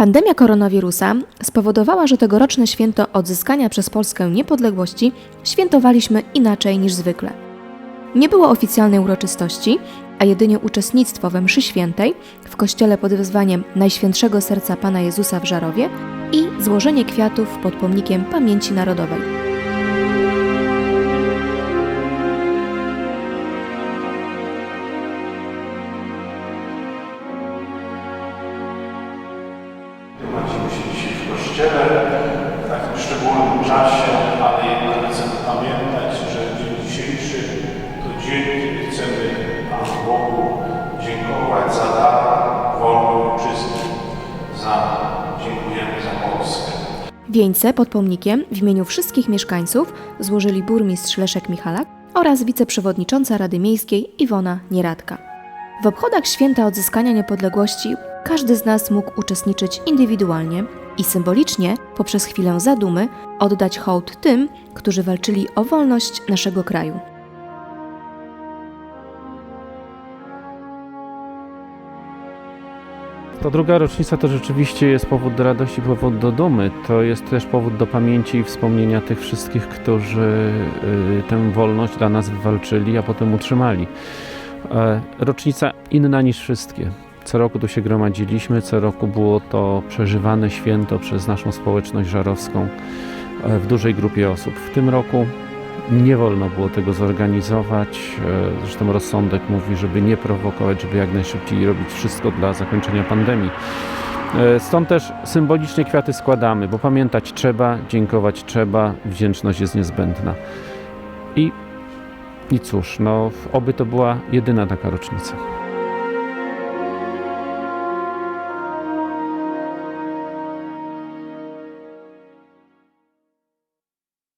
Pandemia koronawirusa spowodowała, że tegoroczne święto odzyskania przez Polskę niepodległości świętowaliśmy inaczej niż zwykle. Nie było oficjalnej uroczystości, a jedynie uczestnictwo we mszy świętej w kościele pod wezwaniem Najświętszego Serca Pana Jezusa w Żarowie i złożenie kwiatów pod pomnikiem Pamięci Narodowej. Kościele w takim szczególnym czasie, ale jednak chcemy pamiętać, że dzień dzisiejszy to dzień, kiedy chcemy Panu Bogu dziękować za dar wolnej ojczyzny, za dziękujemy za Polskę. Wieńce pod pomnikiem w imieniu wszystkich mieszkańców złożyli burmistrz Leszek Michalak oraz wiceprzewodnicząca Rady Miejskiej Iwona Nieradka. W obchodach święta odzyskania niepodległości każdy z nas mógł uczestniczyć indywidualnie i symbolicznie, poprzez chwilę zadumy, oddać hołd tym, którzy walczyli o wolność naszego kraju. Ta druga rocznica to rzeczywiście jest powód do radości, powód do dumy. To jest też powód do pamięci i wspomnienia tych wszystkich, którzy y, tę wolność dla nas wywalczyli, a potem utrzymali. E, Rocznica inna niż wszystkie. Co roku tu się gromadziliśmy, co roku było to przeżywane święto przez naszą społeczność żarowską e, w dużej grupie osób. W tym roku nie wolno było tego zorganizować. E, Zresztą rozsądek mówi, żeby nie prowokować, żeby jak najszybciej robić wszystko dla zakończenia pandemii. Stąd też symbolicznie kwiaty składamy, bo pamiętać trzeba, dziękować trzeba, wdzięczność jest niezbędna. I, i cóż, no, oby to była jedyna taka rocznica.